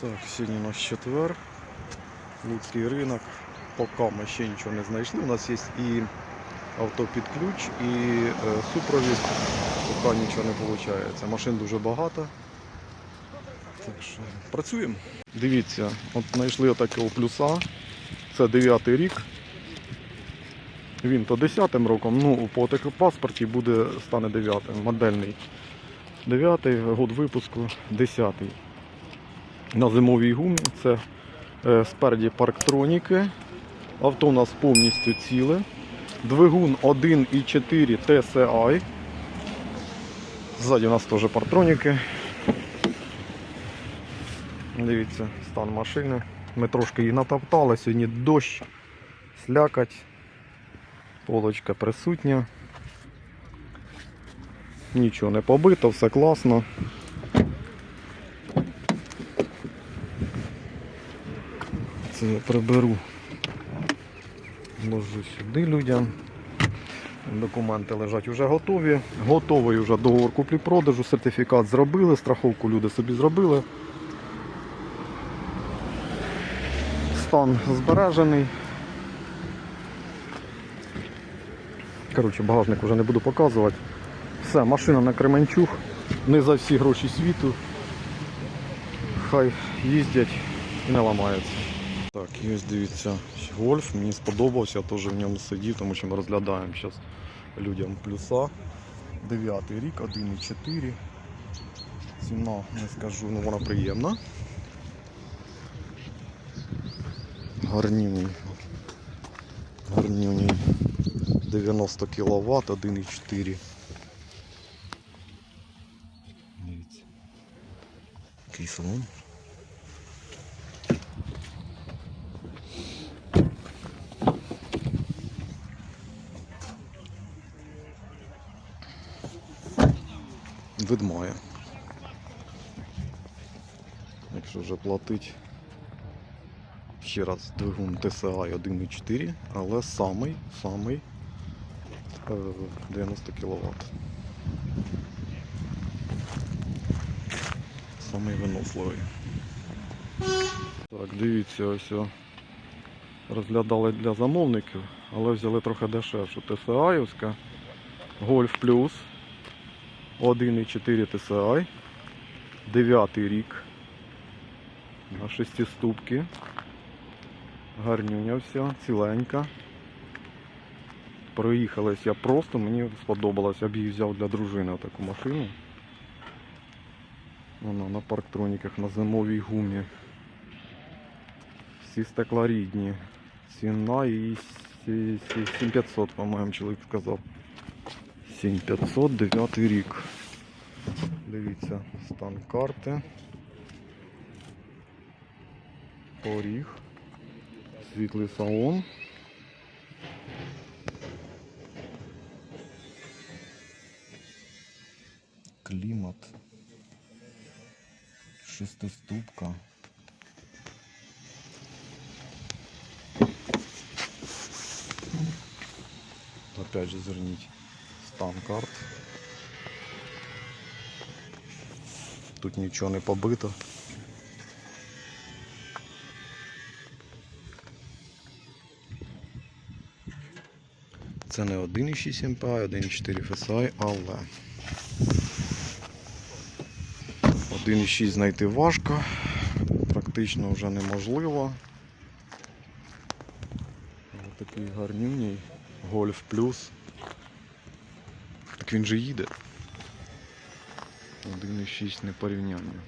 Так, сьогодні у нас четвер. Луцький ринок. Поки ми ще нічого не знайшли. У нас є і авто під ключ, і е, супровід. Поки нічого не виходить. Машин дуже багато. Так що працюємо. Дивіться, от знайшли отакого плюса. Це 9 рік. Він то 10 роком, ну по паспорті буде стане 9 модельний. 9 год випуску 10 на зимовій гумі. Це е, спереді парктроніки. Авто у нас повністю ціле. Двигун 1,4 TSI. Ззаді у нас теж парктроніки. Дивіться, стан машини. Ми трошки її натоптали, сьогодні дощ, слякать, полочка присутня. Нічого не побито, все класно. Це приберу. Ложу сюди людям. Документи лежать вже готові. Готовий вже договор куплі-продажу, сертифікат зробили, страховку люди собі зробили. Стан збережений. Коротше, багажник вже не буду показувати. Все, машина на Кременчуг. Не за всі гроші світу. Хай їздять і не ламаються. Так, і ось дивіться, гольф, мені сподобався, я теж в ньому сидів, тому що ми розглядаємо зараз людям плюса. Дев'ятий рік, 1,4. Ціна, не скажу, ну вона приємна. Гарнюній. Гарнюній. 90 кВт, 1,4. Дивіться. Який салон. Вид має. Якщо вже платить ще раз двигун TSI 1.4, але самий, самий е, 90 кВт. Самий виносливий. Так, дивіться, ось розглядали для замовників, але взяли трохи дешевше. TSI-овська Golf Plus 1.4 TSI 9 рік на шестиступки. Гарнюня вся, ціленька. Проїхалась я просто, мені сподобалось, я б її взяв для дружини таку машину. Вона на парктроніках на зимовій гумі. Всі стекла рідні. Ціна і 7500, по-моєму, чоловік сказав. 7500, 9 рік. Дивіться, стан карти. Поріг. Світлий салон. Клімат. Шестиступка. Опять же зверніть стан карт. Тут нічого не побито. Це не 1,6 MPI, 1,4 FSI, але 1,6 знайти важко, практично вже неможливо. Ось такий гарнюній Golf Plus. Він же їде. 1,6 не порівняння.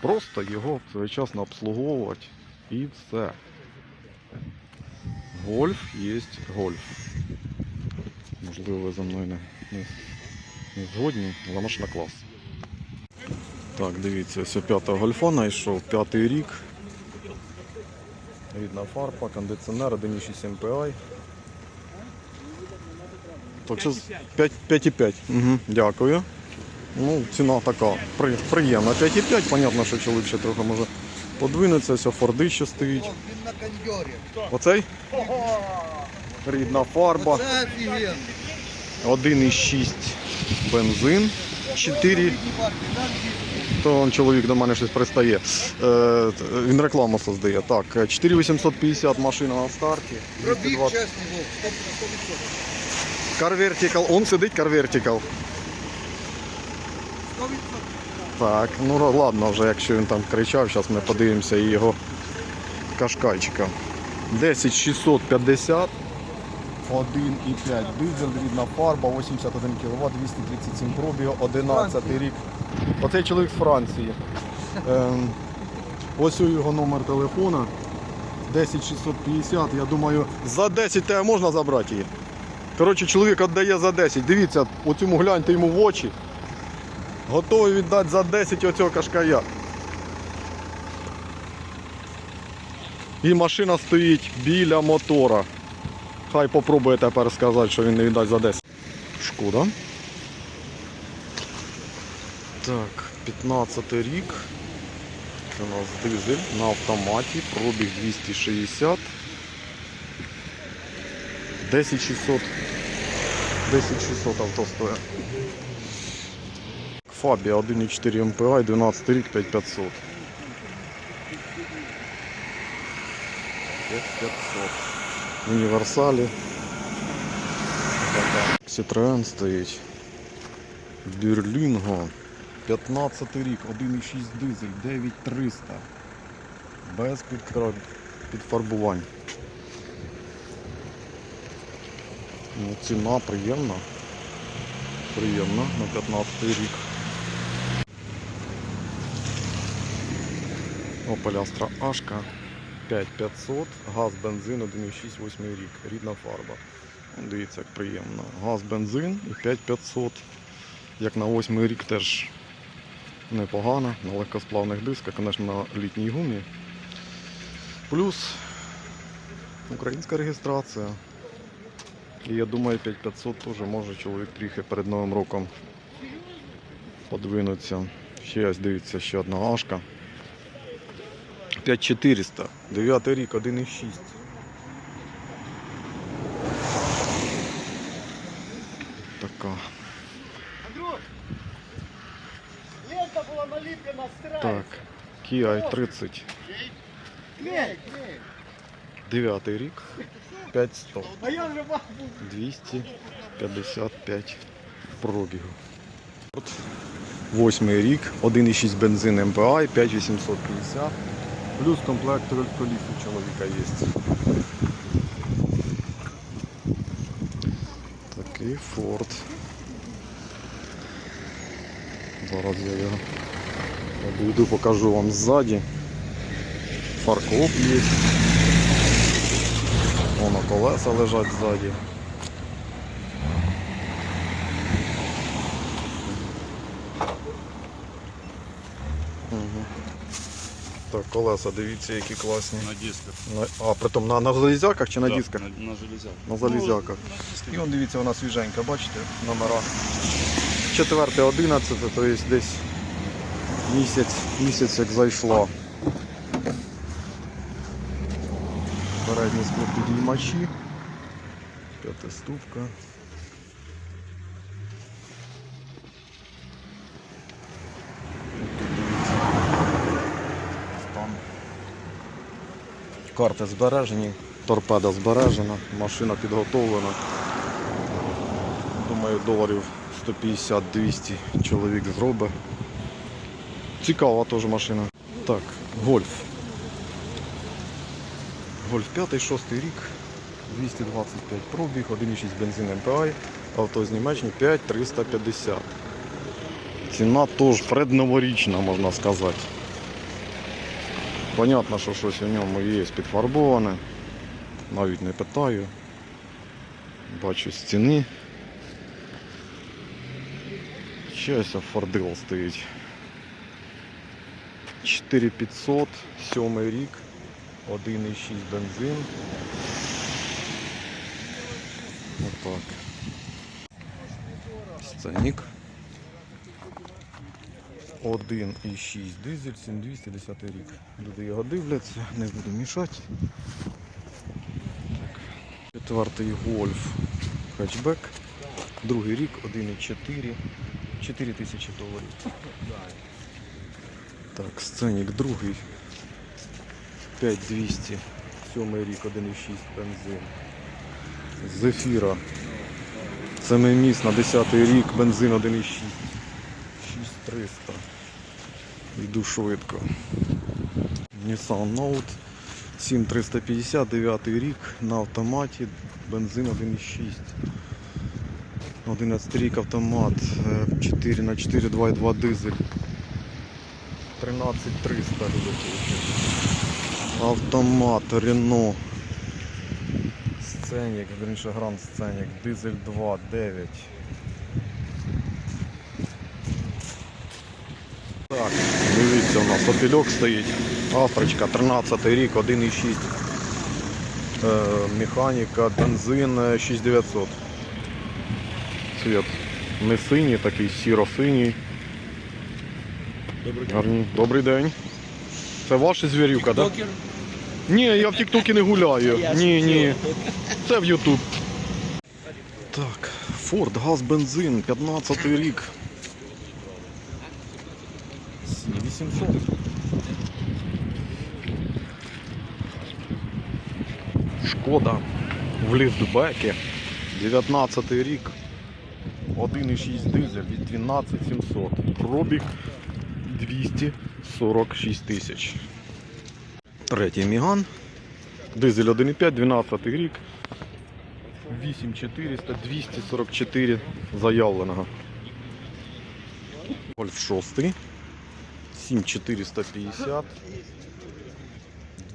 Просто його своєчасно обслуговувати і все. Гольф є гольф. Можливо, ви за мною не, не, не згодні, але машина клас. Так, дивіться, ось п'ятого гольфа знайшов, п'ятий рік. Рідна фарба, кондиціонер, 1,6 MPI. Так, що 5,5. Угу, дякую. Ну, ціна така при, приємна. 5,5, понятно, що чоловік ще трохи може подвинеться, ось Форди ще стоїть. Оцей? Рідна фарба. Це 1,6 бензин, 4, то он чоловік до мене щось пристає. Е, він рекламу создає. Так, 4850 машина на старті. Пробіг 220. Vertical, он сидить відсотків. Так, ну ладно вже, якщо він там кричав, зараз ми подивимося і його кашкайчика. 10650, 1,5 дизель, рідна фарба, 81 кВт, 237 пробігу, 11 рік. Оцей чоловік з Франції. Ем, ось у його номер телефона. 10650, я думаю, за 10 тебе можна забрати її. Коротше, чоловік віддає за 10. Дивіться, оцьому гляньте йому в очі. Готовий віддати за 10 оцього кашкая. І машина стоїть біля мотора. Хай попробує тепер сказати, що він не віддасть за 10. Шкода. Так, 15 рік. Це у нас дизель на автоматі, пробіг 260. 10600. 10600 авто стоїть. Фабія 1,4 МПА, 12 рік 5500. 5500. Універсалі. Citroen стоїть. Берлінго. 15 рік, 1,6 дизель, 9300. Без підфарбувань. Ну, ціна приємна. Приємна на 15 рік. Opel Astra Ашка 5500, газ, бензин 1,6 8 рік, рідна фарба. Дивіться, як приємно. Газ, бензин і 5500. Як на 8 рік теж непогано, на легкосплавних дисках, звісно, на літній гумі. Плюс українська реєстрація. І я думаю, 5500 теж може чоловік трохи перед Новим роком подвинуться. Ще ось дивіться, ще одна Ашка. 5400, 9 рік, 1,6. Така. Так. Kia i30. Клей. 9 рік. 500. А я вже бачу. 255 пробігу. От. Восьмий рік, 1,6 бензин МПА і 5850. Плюс комплект коліс у чоловіка є. Такий Ford. Зараз я його обійду, покажу вам ззаді. Фаркоп є. Воно колеса лежать ззаді. Так, колеса, дивіться, які класні. На дисках. На- А, притом на, на залізяках чи на Да, дисках? На, на железях. На залізяках. І он дивіться, вона свіженька, бачите, номера. 4 11, то є десь місяць, місяць як зайшла. Передні склопідіймачі. П'ятиступка. Карти збережені, торпеда збережена, машина підготовлена. Думаю, доларів 150-200 чоловік зробить. Цікава теж машина. Так, гольф. Гольф 5, 6 рік, 225 пробіг, 1,6 бензин МПА, авто з Німеччини 5350. Ціна теж предноворічна, можна сказати. Понятно, що щось у ньому є підфарбоване. Навіть не питаю. Бачу з ціни. Щось фордил стоїть. 4500, 7 рік, 1,6 бензин. Отак. Сценік. 1,6 дизель, 7210 рік. Люди його дивляться, не буду мішати. Четвертий гольф хетчбек. Другий рік, 1,4, 4 тисячі доларів. Так, сценік другий. 5200. Сьомий рік, 1,6 бензин. Зефіра. Семиміс на 10 рік, бензин 1,6. 6300. Йду швидко. Nissan Note 7350, 9 рік на автоматі, бензин 1,6. 11 рік автомат, е, 4 на 4 2,2 дизель. 13300 глядачів. Автомат Renault. Сценік, верніше Гранд Сценік, дизель 2, 9. Так, дивіться, у нас опільок стоїть. Афричка, 13 рік, 1,6. Е, механіка, бензин е, 6900. Цвет не синій, такий сіро-синій. Добрий Гарний. Добрий день. Це ваша звірюка, так? Токер. Ні, я в Тіктокі не гуляю. Ні, ні. Це в Ютуб. Так, Форд, газ, бензин, 15 рік. 7800. Шкода в ліфтбекі. 19 рік. 1,6 дизель від 12700. Пробіг 246 тисяч. Третій Міган. Дизель 1,5, 12 рік. 8400, 244 заявленого. Гольф 6. 7450.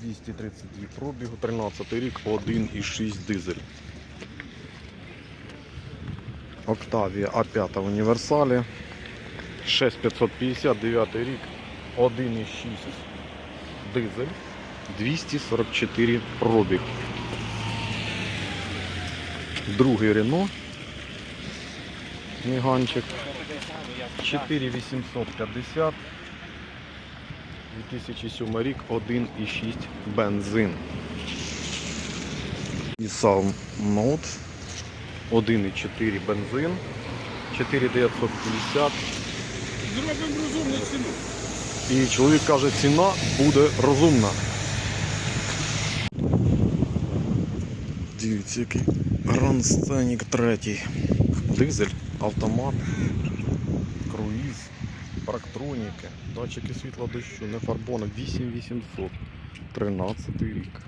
232 пробігу, 13 рік, 1,6 дизель. Октавія А5 в універсалі. 6550, 9 рік, 1,6 дизель. 244 пробіг. Другий Рено. Міганчик. 4850. 2007 рік 1,6 бензин. Nissan Note. 1,4 бензин. 4950. Зробимо розумну ціну. І чоловік каже, ціна буде розумна. Дивіться, який Grand 3. Дизель, автомат, круїз, парктроніки, датчики світла дощу, не фарбони, 8800. 13 рік.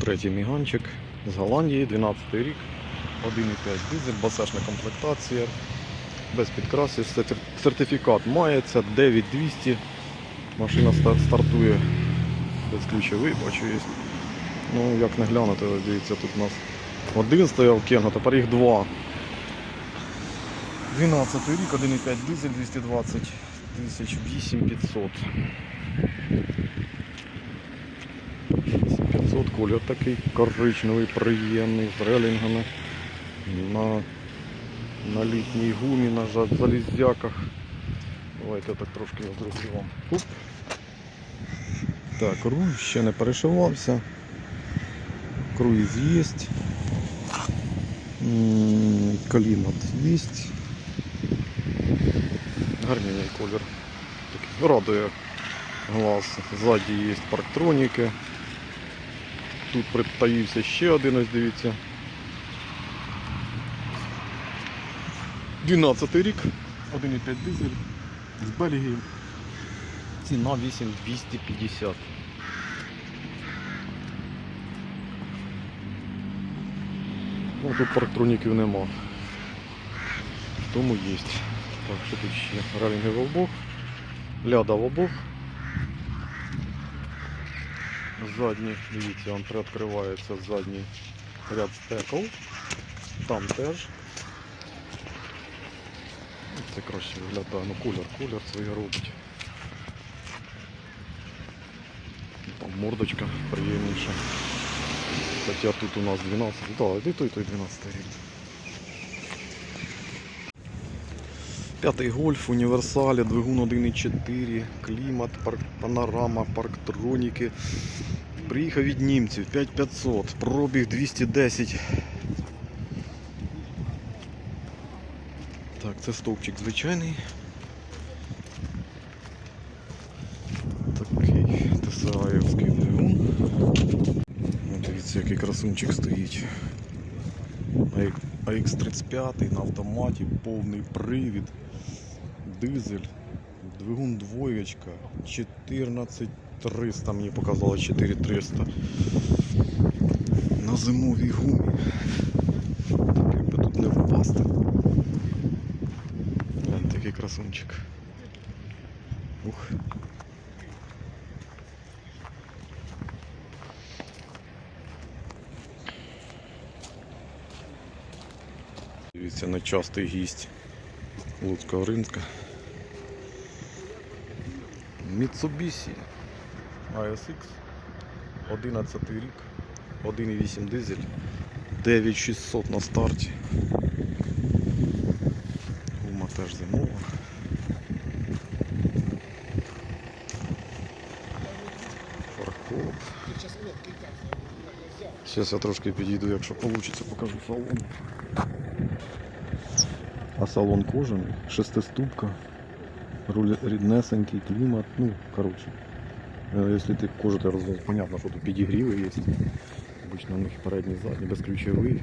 Третій міганчик з Голландії, 12 рік, 1,5 дизель, басешна комплектація без підкрасів, сертифікат мається, 9200. Машина стартує без ключовий, бачу є. Ну, як не глянути, дивіться, тут у нас один стояв Кенго, тепер їх два. 12 рік, 1,5 дизель, 220 тисяч, 8500. 8500 колір такий коричневий, приємний, з релінгами. На на літній гумі, на залізяках. Давайте так трошки я зроблю вам. Оп. Так, руль ще не перешивався. Круїз є. Клімат є. Гарний колір. Такий радує глаз. Ззаді є парктроніки. Тут притаївся ще один, ось дивіться. 12 рік, 1,5 дизель з Бельгії. Ціна 8250. Ну тут парктроніків нема. Тому є. Так, що тут ще? Релінги в обох, ляда в обох. Задній, дивіться, він приоткривається задній ряд стекол. Там теж. Це краще виглядає, ну колір, колір своє робить. Мордочка приємніша. Хоча тут у нас 12, так, і той, той 12 рік. П'ятий гольф, універсалі, двигун 1.4, клімат, парк, панорама, парктроніки. Приїхав від німців 5500, пробіг 210. Так, це стовпчик звичайний. такий красунчик стоїть. AX35 на автоматі, повний привід, дизель, двигун двоєчка, 14300, мені показало 4300. На зимовій гумі. Так якби тут не впасти. Такий красунчик. Ух. Дивіться, нечастий гість Луцького ринка. Mitsubishi ASX 11 рік, 1,8 дизель, 9600 на старті. Гума теж зимова. Фаркоп. Зараз я трошки підійду, якщо вийде, покажу салон. А салон кожаний, шестиступка, руль ріднесенький, клімат, ну, коротше. Е, Якщо ти кожу ти розвозиш, понятно, що тут підігріви є. Обично у них передній, задній, безключовий.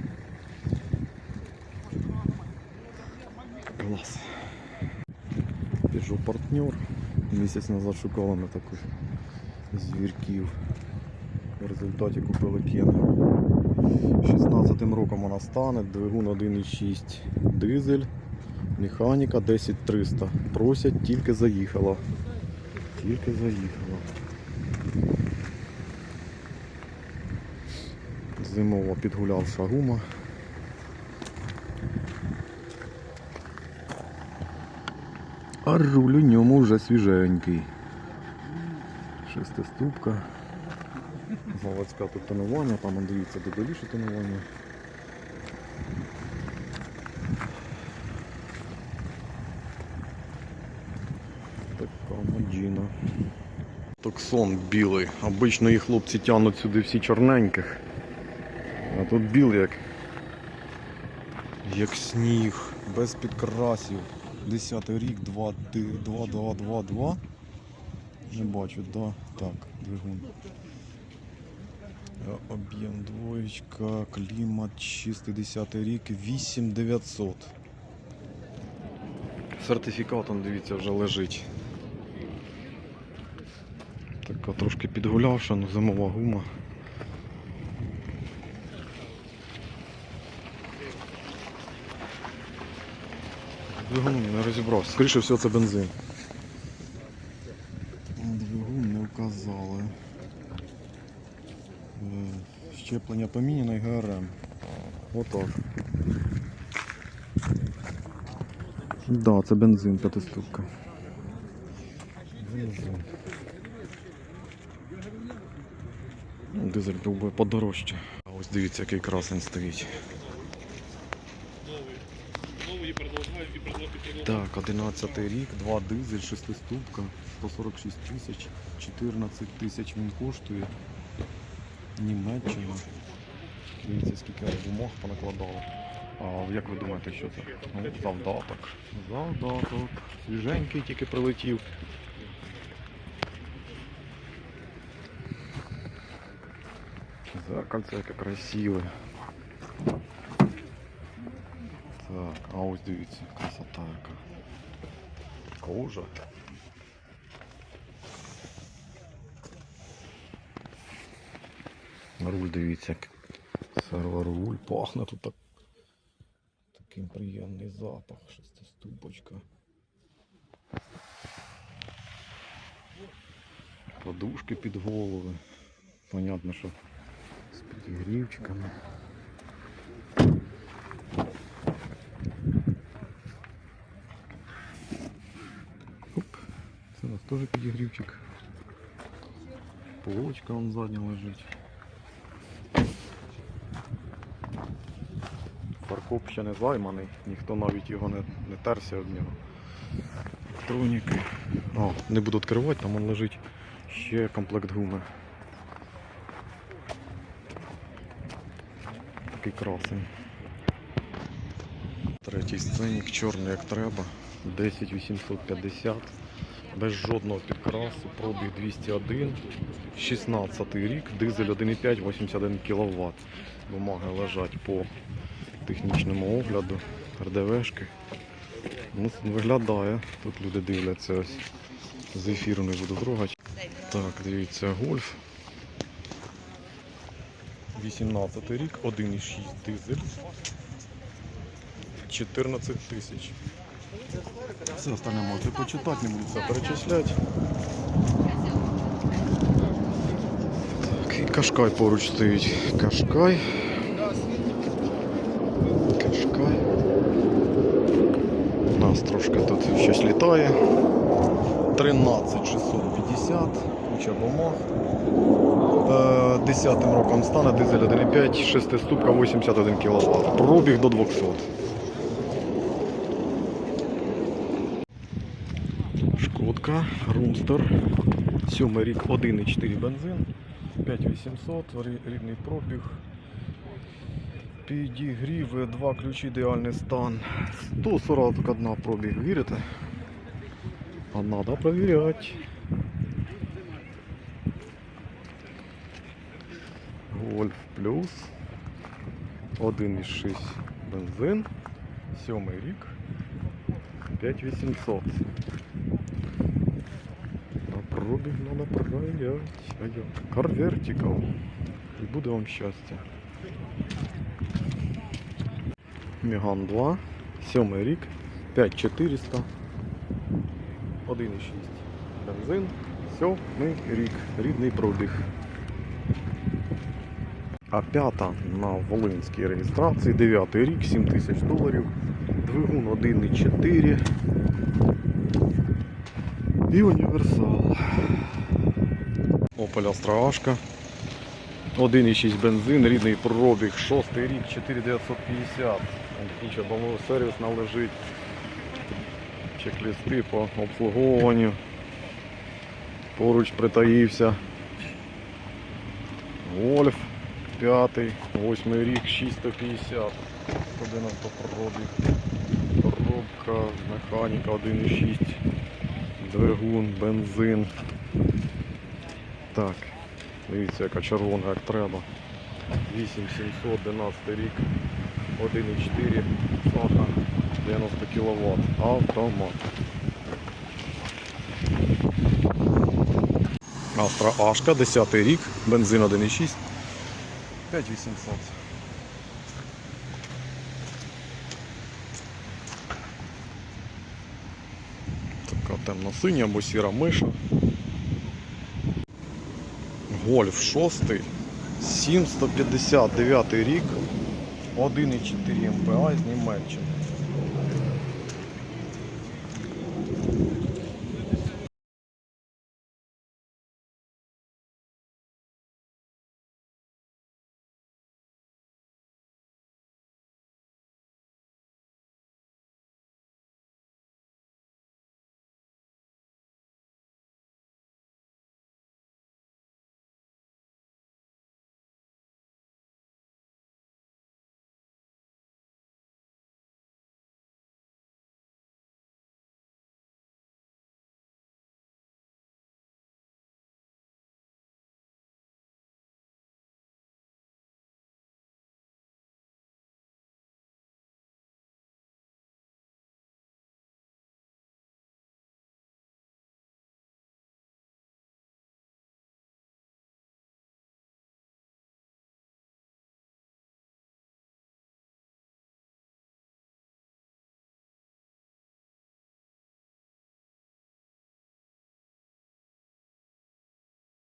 Клас. Peugeot партнер. Місяць назад шукали на таких звірків. В результаті купили Кена. 16 роком вона стане, двигун 1,6 дизель, механіка 10300. Просять, тільки заїхала. Тільки заїхала. Зимова підгулявша гума. А руль у ньому вже свіженький. Шестиступка. Заводська тут тонування, там дивіться додаліше тонування. Така маджіна. Токсон білий. Обично їх хлопці тягнуть сюди всі чорненьких. А тут білий як. Як сніг, без підкрасів. 10 рік, 2, 2, 2, 2, 2. Не бачу, да. Так, двигун. Е, Об'єм двоєчка, клімат, 60 рік, 8900. Сертифікат, он, дивіться, вже лежить. Така трошки підгулявша, ну зимова гума. Двигун не розібрався. Скоріше всього це бензин. Двигун не вказали. Е, Щеплення поміняно і ГРМ. Отак. Да, це бензин п'ятиступка. Бензин. Дизель був би подорожче. А ось дивіться, який красень стоїть. Так, 11 рік, 2 дизель, шестиступка, 146 тисяч, 14 тисяч він коштує. Німеччина. Дивіться, скільки бумаг понакладали. А як ви думаєте, що це? Ну, завдаток. Завдаток. Свіженький тільки прилетів. Зеркальце яке красиве. Так, а ось дивіться, красота яка. Кожа. Руль дивіться, серворуль пахне тут так. Такий приємний запах, шестиступочка. Подушки під голови. Понятно, що з підігрівчиками. Оп, це у нас теж підігрівчик. Полочка вон задня лежить. Фаркоп ще не займаний, ніхто навіть його не, не терся об нього. Електроніки. О, не буду відкривати, там он лежить ще комплект гуми. Такий красень. Третій сценік, чорний як треба. 10850. Без жодного підкрасу, пробіг 201, 16 рік, дизель 1,5, 81 кВт. Бумаги лежать по технічному огляду, РДВшки. Ну, виглядає, тут люди дивляться ось. З ефіру не буду трогати. Так, дивіться, гольф. 18 рік, 1,6 дизель. 14 тисяч. Все остальне можете почитати, не буду все перечисляти. Так, і Кашкай поруч стоїть. Кашкай. Кашкай. У нас трошки тут щось літає. 13650, куча бумаг. Е, 10 роком стане дизель 1,5, 6 ступка 81 кВт. Пробіг до 200. Шкодка, Румстер, 7 рік 1,4 бензин, 5800, рі- рідний пробіг. Підігрів, два ключі, ідеальний стан. 141 пробіг, вірите? А надо проверять. Гольф плюс 1,6 бензин, 7 рік, 5800. На пробіг надо проверять. А як? Car Vertical. І буде вам щастя. Меган 2, 7 рік, 5400. 1,6 бензин, сьомий рік, рідний пробіг. А п'ята на Волинській реєстрації, 9 рік, 7 тисяч доларів, двигун 1,4 і універсал. Opel Astra Ашка. 1,6 бензин, рідний пробіг, 6 рік, 4950. Куча бомовий сервіс належить чек-листи по обслуговуванню. Поруч притаївся. Вольф 5, 8 рік, 650, 190 пробіг. Коробка, механіка 1,6, двигун, бензин. Так, дивіться, яка червона, як треба. 8700, 11 рік, 1,4, саха. 90 кВт. Автомат. Астра Ашка, 10 рік, бензин 1,6. 5800. Така темно-синя або сіра миша. Гольф 6, 759 рік, 1,4 МПА з Німеччини.